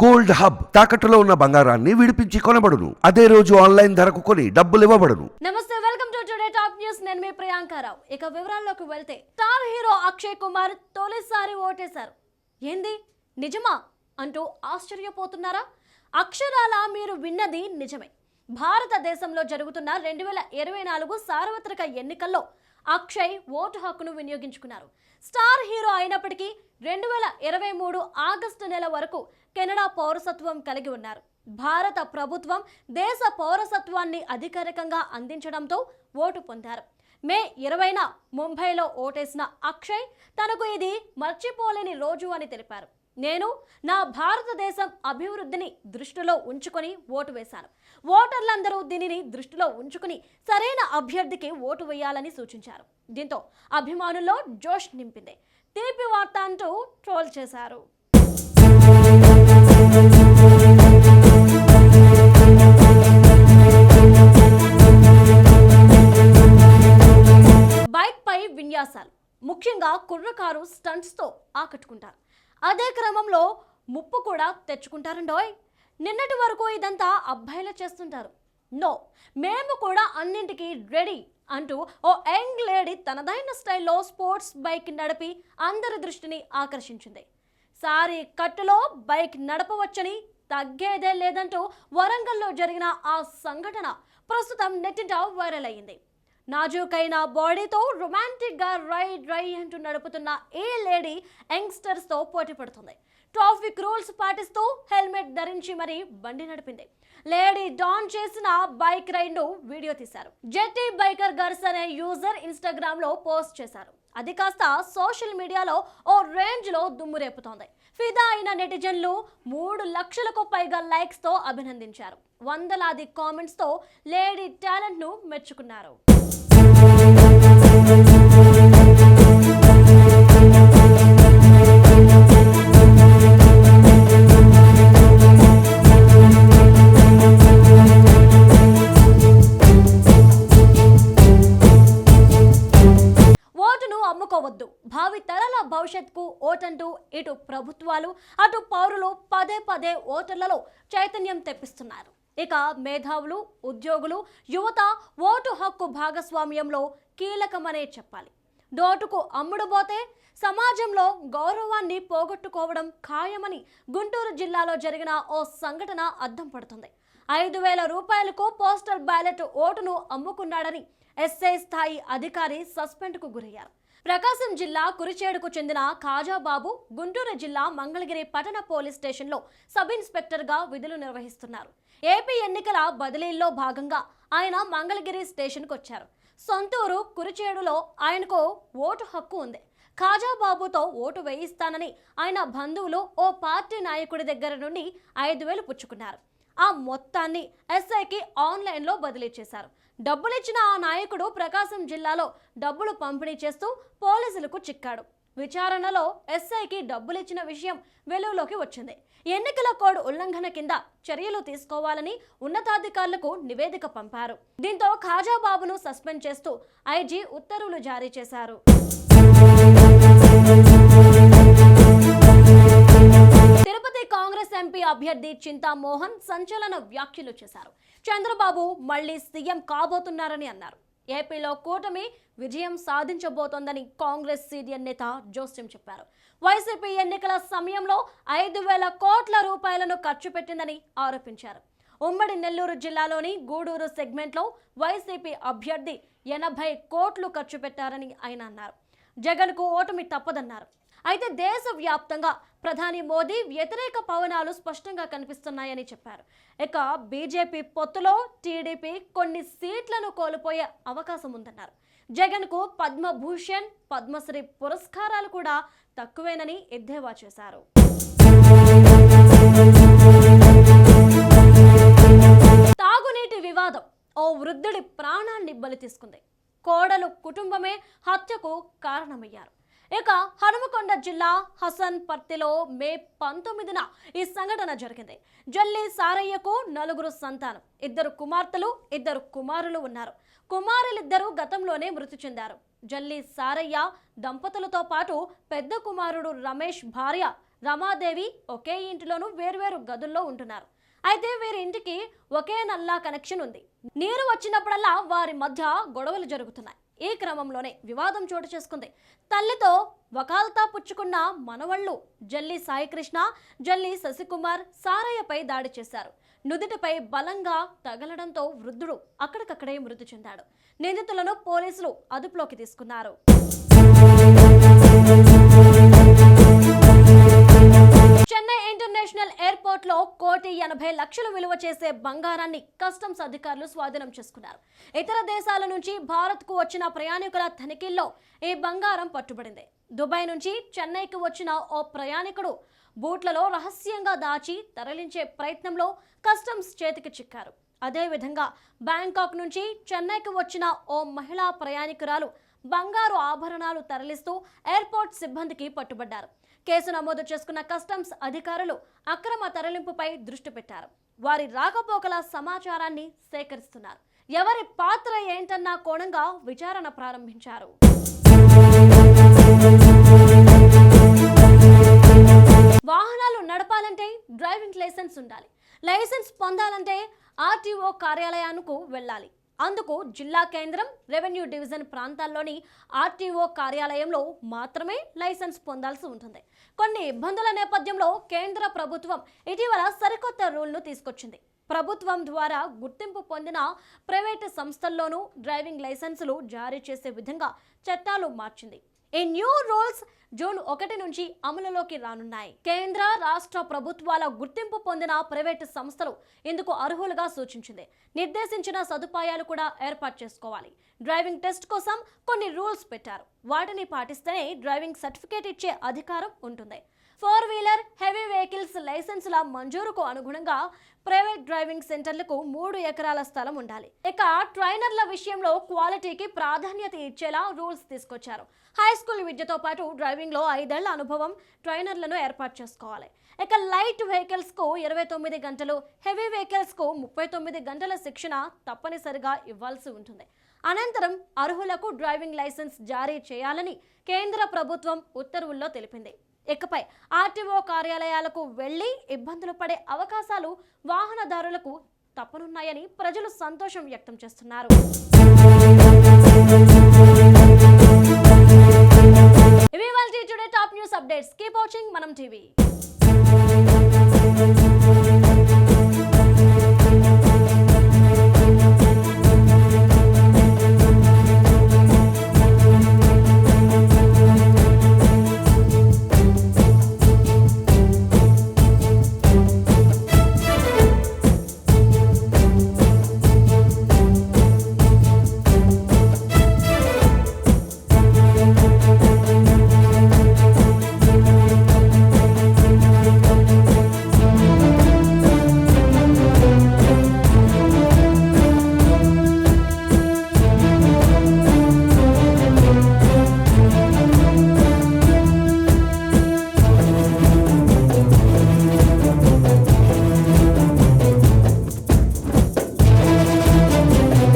Gold hub తాకట్టులో ఉన్న బంగారాన్ని విడిపించి కొనబడును. అదే రోజు ఆన్లైన్ ధరకు కొని డబ్బులు ఇవ్వబడును. నమస్తే welcome to today top news. నేను మీ ప్రియాంకారావు ఇక వివరాల్లోకి వెళ్తే స్టార్ హీరో అక్షయ్ కుమార్ తొలిసారి ఓటేశారు. ఏంది? నిజమా? అంటూ ఆశ్చర్యపోతున్నారా? అక్షరాల మీరు విన్నది నిజమే. భారతదేశంలో జరుగుతున్న రెండు వేల ఇరవై నాలుగు సార్వత్రిక ఎన్నికల్లో అక్షయ్ ఓటు హక్కును వినియోగించుకున్నారు. స్టార్ హీరో అయినప్పటికీ రెండు వేల ఇరవై మూడు ఆగస్టు నెల వరకు కెనడా పౌరసత్వం కలిగి ఉన్నారు. భారత ప్రభుత్వం దేశ పౌరసత్వాన్ని అధికారికంగా అందించడంతో ఓటు పొందారు. మే ఇరవైన ముంబైలో ఓటేసిన అక్షయ్ తనకు ఇది మర్చిపోలేని రోజు అని తెలిపారు. నేను నా భారతదేశం అభివృద్ధిని దృష్టిలో ఉంచుకొని ఓటు వేశాను. ఓటర్లందరూ దీనిని దృష్టిలో ఉంచుకుని సరైన అభ్యర్థికి ఓటు వేయాలని సూచించారు. దీంతో అభిమానుల్లో జోష్ నింపింది. తీపి వార్త అంటూ ట్రోల్ చేశారు. బైక్ పై విన్యాసాలు. ముఖ్యంగా కుర్రకారు స్టంట్స్తో ఆకట్టుకుంటారు. అదే క్రమంలో ముప్పు కూడా తెచ్చుకుంటారండోయ్. నిన్నటి వరకు ఇదంతా అబ్బాయిలు చేస్తుంటారు. నో మేము కూడా అన్నింటికి రెడీ అంటూ ఓ యంగ్ లేడీ తనదైన స్టైల్లో స్పోర్ట్స్ బైక్ నడిపి అందరి దృష్టిని ఆకర్షించింది. సారీ కట్టులో బైక్ నడపవచ్చని తగ్గేదే లేదంటూ వరంగల్లో జరిగిన ఆ సంఘటన ప్రస్తుతం నెట్టింట వైరల్ అయ్యింది. నాజూకైన బాడీతో రొమాంటిక్గా రై రై అంటూ నడుపుతున్న ఏ లేడీ యంగ్స్టర్స్తో పోటీ పడుతుంది. ట్రాఫిక్ రూల్స్ పాటిస్తూ హెల్మెట్ ధరించి మరీ బండి నడిపింది. లేడీ డాన్ చేసిన బైక్ రైడ్ను వీడియో తీశారు. జెట్టి బైకర్ గర్ల్స్ అనే యూజర్ ఇన్స్టాగ్రామ్లో పోస్ట్ చేశారు. అది కాస్త సోషల్ మీడియాలో ఓ రేంజ్లో దుమ్ము రేపుతోంది. ఫిదా అయిన నెటిజన్లు మూడు లక్షలకు పైగా లైక్స్తో అభినందించారు. వందలాది కామెంట్స్తో లేడీ టాలెంట్ను మెచ్చుకున్నారు. అమ్ముకోవద్దు భావి తరాల భవిష్యత్కు ఓటంటూ ఇటు ప్రభుత్వాలు అటు పౌరులు పదే పదే ఓటర్లలో చైతన్యం తెప్పిస్తున్నారు. ఇక మేధావులు ఉద్యోగులు యువత ఓటు హక్కు భాగస్వామ్యంలో కీలకమనే చెప్పాలి. నోటుకు అమ్ముడుపోతే సమాజంలో గౌరవాన్ని పోగొట్టుకోవడం ఖాయమని గుంటూరు జిల్లాలో జరిగిన ఓ సంఘటన అద్దం పడుతుంది. ఐదు వేల రూపాయలకు పోస్టల్ బ్యాలెట్ ఓటును అమ్ముకున్నాడని ఎస్ఐ స్థాయి అధికారి సస్పెండ్కు గురయ్యారు. ప్రకాశం జిల్లా కురిచేడుకు చెందిన ఖాజాబాబు గుంటూరు జిల్లా మంగళగిరి పట్టణ పోలీస్ స్టేషన్లో సబ్ ఇన్స్పెక్టర్గా విధులు నిర్వహిస్తున్నారు. ఏపీ ఎన్నికల బదిలీల్లో భాగంగా ఆయన మంగళగిరి స్టేషన్కు వచ్చారు. సొంతూరు కురిచేడులో ఆయనకు ఓటు హక్కు ఉంది. ఖాజాబాబుతో ఓటు వేయిస్తానని ఆయన బంధువులు ఓ పార్టీ నాయకుడి దగ్గర నుండి ఐదు వేలు పుచ్చుకున్నారు. ఆ మొత్తాన్ని ఎస్ఐకి ఆన్లైన్లో బదిలీ చేశారు. డబ్బులిచ్చిన ఆ నాయకుడు ప్రకాశం జిల్లాలో డబ్బులు పంపిణీ చేస్తూ పోలీసులకు చిక్కాడు. విచారణలో ఎస్ఐకి డబ్బులిచ్చిన విషయం వెలుగులోకి వచ్చింది. ఎన్నికల కోడ్ ఉల్లంఘన కింద చర్యలు తీసుకోవాలని ఉన్నతాధికారులకు నివేదిక పంపారు. దీంతో ఖాజాబాబును సస్పెండ్ చేస్తూ ఐజీ ఉత్తర్వులు జారీ చేశారు. తిరుపతి కాంగ్రెస్ ఎంపీ అభ్యర్థి చింతామోహన్ సంచలన వ్యాఖ్యలు చేశారు. చంద్రబాబు మళ్ళీ సీఎం కాబోతున్నారని అన్నారు. ఏపీలో కూటమి విజయం సాధించబోతోందని కాంగ్రెస్ సీనియర్ నేత జోస్యం చెప్పారు. వైసీపీ ఎన్నికల సమయంలో ఐదు వేల కోట్ల రూపాయలను ఖర్చు పెట్టిందని ఆరోపించారు. ఉమ్మడి నెల్లూరు జిల్లాలోని గూడూరు సెగ్మెంట్లో వైసీపీ అభ్యర్థి ఎనభై కోట్లు ఖర్చు పెట్టారని ఆయన అన్నారు. జగన్కు ఓటమి తప్పదన్నారు. అయితే దేశవ్యాప్తంగా ప్రధాని మోదీ వ్యతిరేక పవనాలు స్పష్టంగా కనిపిస్తున్నాయని చెప్పారు. ఇక బీజేపీ పొత్తులో టీడీపీ కొన్ని సీట్లను కోల్పోయే అవకాశం ఉందన్నారు. జగన్కు పద్మభూషణ్ పద్మశ్రీ పురస్కారాలు కూడా తక్కువేనని ఎద్దేవా చేశారు. తాగునీటి వివాదం ఓ వృద్ధుడి ప్రాణాన్ని బలి తీసుకుంది. కోడలు కుటుంబమే హత్యకు కారణమయ్యారు. ఇక హనుమకొండ జిల్లా హసన్ పర్తిలో మే పంతొమ్మిదిన ఈ సంఘటన జరిగింది. జల్లి సారయ్యకు నలుగురు సంతానం ఇద్దరు కుమార్తెలు ఇద్దరు కుమారులు ఉన్నారు. కుమారులిద్దరూ గతంలోనే మృతి చెందారు. జల్లి సారయ్య దంపతులతో పాటు పెద్ద కుమారుడు రమేష్ భార్య రమాదేవి ఒకే ఇంటిలోనూ వేర్వేరు గదుల్లో ఉంటున్నారు. అయితే వీరి ఇంటికి ఒకే నల్లా కనెక్షన్ ఉంది. నీరు వచ్చినప్పుడల్లా వారి మధ్య గొడవలు జరుగుతున్నాయి. ఈ క్రమంలోనే వివాదం చోటు చేసుకుంది. తల్లితో వకాల్తా పుచ్చుకున్న మనవళ్ళు జల్లి సాయికృష్ణ జల్లి శశికుమార్ సారయ్యపై దాడి చేశారు. నుదుటిపై బలంగా తగలడంతో వృద్ధుడు అక్కడికక్కడే మృతి చెందాడు. నిందితులను పోలీసులు అదుపులోకి తీసుకున్నారు. చెన్నై ఇంటర్నేషనల్ ఎయిర్పోర్ట్లో కోటి ఎనభై లక్షలు విలువ చేసే బంగారాన్ని కస్టమ్స్ అధికారులు స్వాధీనం చేసుకున్నారు. ఇతర దేశాల నుంచి భారత్కు వచ్చిన ప్రయాణికుల తనిఖీల్లో ఈ బంగారం పట్టుబడింది. దుబాయ్ నుంచి చెన్నైకి వచ్చిన ఓ ప్రయాణికుడు బూట్లలో రహస్యంగా దాచి తరలించే ప్రయత్నంలో కస్టమ్స్ చేతికి చిక్కారు. అదేవిధంగా బ్యాంకాక్ నుంచి చెన్నైకి వచ్చిన ఓ మహిళా ప్రయాణికురాలు బంగారు ఆభరణాలు తరలిస్తూ ఎయిర్పోర్ట్ సిబ్బందికి పట్టుబడ్డారు. కేసు నమోదు చేసుకున్న కస్టమ్స్ అధికారులు అక్రమ తరలింపుపై దృష్టి పెట్టారు. వారి రాకపోకల సమాచారాన్ని సేకరిస్తున్నారు. ఎవరి పాత్ర ఏంటన్న కోణంగా విచారణ ప్రారంభించారు. వాహనాలు నడపాలంటే డ్రైవింగ్ లైసెన్స్ ఉండాలి. లైసెన్స్ పొందాలంటే ఆర్టీఓ కార్యాలయానికి వెళ్ళాలి. అందుకు జిల్లా కేంద్రం రెవెన్యూ డివిజన్ ప్రాంతాల్లోని ఆర్టీఓ కార్యాలయంలో మాత్రమే లైసెన్స్ పొందాల్సి ఉంటుంది. కొన్ని ఇబ్బందుల నేపథ్యంలో కేంద్ర ప్రభుత్వం ఇటీవల సరికొత్త రూల్ను తీసుకొచ్చింది. ప్రభుత్వం ద్వారా గుర్తింపు పొందిన ప్రైవేటు సంస్థల్లోనూ డ్రైవింగ్ లైసెన్సులు జారీ చేసే విధంగా చట్టాలు మార్చింది. ఈ న్యూ రూల్స్ జూన్ ఒకటి నుంచి అమలులోకి రానున్నాయి. కేంద్ర రాష్ట్ర ప్రభుత్వాల గుర్తింపు పొందిన ప్రైవేటు సంస్థలు ఇందుకు అర్హులుగా సూచించింది. నిర్దేశించిన సదుపాయాలు కూడా ఏర్పాటు చేసుకోవాలి. డ్రైవింగ్ టెస్ట్ కోసం కొన్ని రూల్స్ పెట్టారు. వాటిని పాటిస్తేనే డ్రైవింగ్ సర్టిఫికేట్ ఇచ్చే అధికారం ఉంటుంది. ఫోర్ వీలర్ హెవీ లైసెన్సుల మంజూరుకు అనుగుణంగా ప్రైవేట్ డ్రైవింగ్ సెంటర్లకు మూడు ఎకరాల స్థలం ఉండాలి. ఇక ట్రైనర్ల విషయంలో క్వాలిటీకి ప్రాధాన్యత ఇచ్చేలా రూల్స్ తీసుకొచ్చారు. హై స్కూల్ విద్యతో పాటు డ్రైవింగ్లో ఐదేళ్ళ అనుభవం ట్రైనర్లను ఏర్పాటు చేసుకోవాలి. ఇక లైట్ వెహికల్స్కు ఇరవై తొమ్మిది గంటలు హెవీ వెహికల్స్కు ముప్పై తొమ్మిది గంటల శిక్షణ తప్పనిసరిగా ఇవ్వాల్సి ఉంటుంది. అనంతరం అర్హులకు డ్రైవింగ్ లైసెన్స్ జారీ చేయాలని కేంద్ర ప్రభుత్వం ఉత్తర్వుల్లో తెలిపింది. ఇకపై ఆర్టీఓ కార్యాలయాలకు వెళ్ళి ఇబ్బందులు పడే అవకాశాలు వాహనదారులకు తప్పనున్నాయని ప్రజలు సంతోషం వ్యక్తం చేస్తున్నారు. ఇవి వాళ్ళ today top news updates. Keep watching Manam TV.